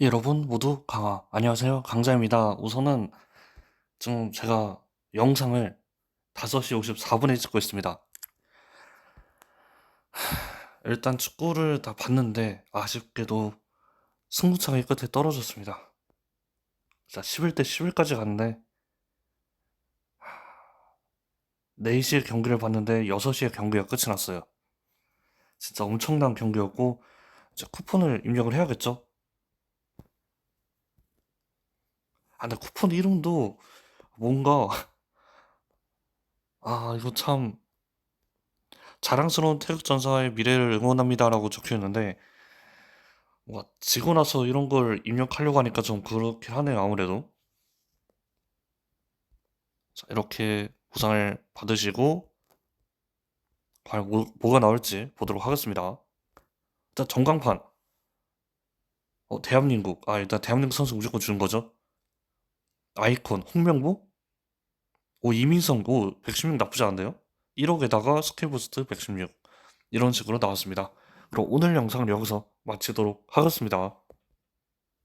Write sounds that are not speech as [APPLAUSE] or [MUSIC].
여러분 모두 강화. 안녕하세요. 강자입니다. 우선은 지금 제가 영상을 5시 54분에 찍고 있습니다. [SIGHS] 일단 축구를 다 봤는데 아쉽게도 승부차기 끝에 떨어졌습니다. 자, 11대 11까지 갔는데 [SIGHS] 4시에 경기를 봤는데 6시에 경기가 끝이 났어요. 진짜 엄청난 경기였고 이제 쿠폰을 입력을 해야겠죠? 아, 근데 쿠폰 이름도 뭔가 [LAUGHS] 아, 이거 참 자랑스러운 태극전사의 미래를 응원합니다라고 적혀 있는데 뭔가 지고 나서 이런 걸 입력하려고 하니까 좀 그렇긴 하네요, 아무래도. 자, 이렇게 보상을 받으시고 과연 뭐, 뭐가 나올지 보도록 하겠습니다. 일단 전광판. 어, 대한민국. 아, 일단 대한민국 선수 무조건 주는 거죠. 아이콘 홍명보? 오, 이민성. 오, 116 나쁘지 않은데요? 1억에다가 스킬부스트 116. 이런 식으로 나왔습니다. 그럼 오늘 영상을 여기서 마치도록 하겠습니다.